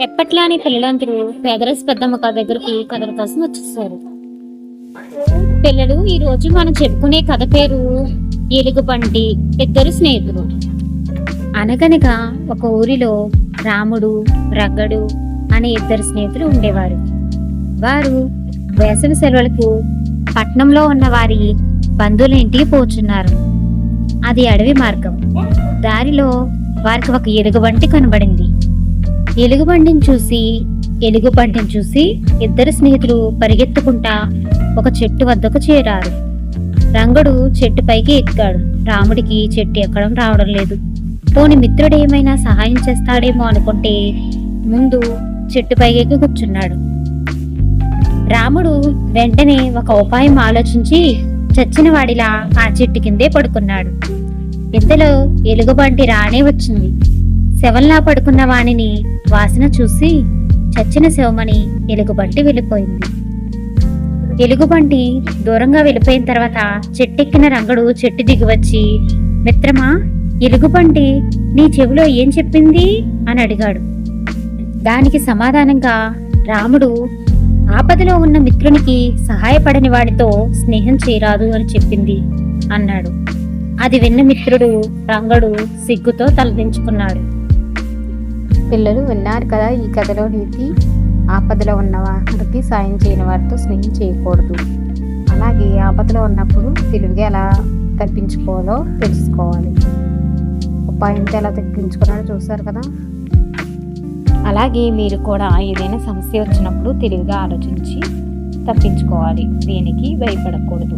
ఎప్పట్లానే పిల్లలందరూ పేదరస్ పెద్దమ్మ కథ దగ్గరకు కథల కోసం వచ్చేసారు. పిల్లలు ఈ రోజు మనం చెప్పుకునే కథ పేరు ఎలుగుబంటి ఇద్దరు స్నేహితులు. అనగనగా ఒక ఊరిలో రాముడు రగ్గడు అనే ఇద్దరు స్నేహితులు ఉండేవారు. వారు వేసవి సెలవులకు పట్నంలో ఉన్న వారి బంధువుల ఇంటికి పోచున్నారు. అది అడవి మార్గం. దారిలో వారికి ఒక ఎలుగుబంటి కనబడింది. ఎలుగుబండిని చూసి ఎలుగుబంటిని చూసి ఇద్దరు స్నేహితులు పరిగెత్తుకుంటా ఒక చెట్టు వద్దకు చేరారు. రంగడు చెట్టు పైకి ఎక్కాడు. రాముడికి చెట్టు ఎక్కడం రావడం లేదు. పోని మిత్రుడు ఏమైనా సహాయం చేస్తాడేమో అనుకుంటే ముందు చెట్టు పైకి కూర్చున్నాడు. రాముడు వెంటనే ఒక ఉపాయం ఆలోచించి చచ్చిన వాడిలా ఆ చెట్టు కిందే పడుకున్నాడు. ఇంతలో ఎలుగుబంటి రానే వచ్చింది. శవంలా పడుకున్న వానిని వాసన చూసి చచ్చిన శవమని ఎలుగుబంటి వెళ్ళిపోయింది. ఎలుగుబంటి దూరంగా వెళ్ళిపోయిన తర్వాత చెట్టెక్కిన రంగడు చెట్టు దిగివచ్చి మిత్రమా ఎలుగుబంటి నీ చెవిలో ఏం చెప్పింది? అని అడిగాడు. దానికి సమాధానంగా రాముడు ఆపదలో ఉన్న మిత్రునికి సహాయపడని వాడితో స్నేహం చేయరాదు అని చెప్పింది అన్నాడు. అది విన్న మిత్రుడు రంగడు సిగ్గుతో తలదించుకున్నాడు. పిల్లలు విన్నారు కదా ఈ కథలో నీతి ఆపదలో ఉన్న వారికి సాయం చేయని వారితో స్నేహం చేయకూడదు. అలాగే ఆపదలో ఉన్నప్పుడు తెలివిగా ఎలా తప్పించుకోవాలో తెలుసుకోవాలి. ఉపాయంతో ఎలా తగ్గించుకున్నాడో చూసారు కదా? అలాగే మీరు కూడా ఏదైనా సమస్య వచ్చినప్పుడు తెలివిగా ఆలోచించి తప్పించుకోవాలి. దేనికి భయపడకూడదు.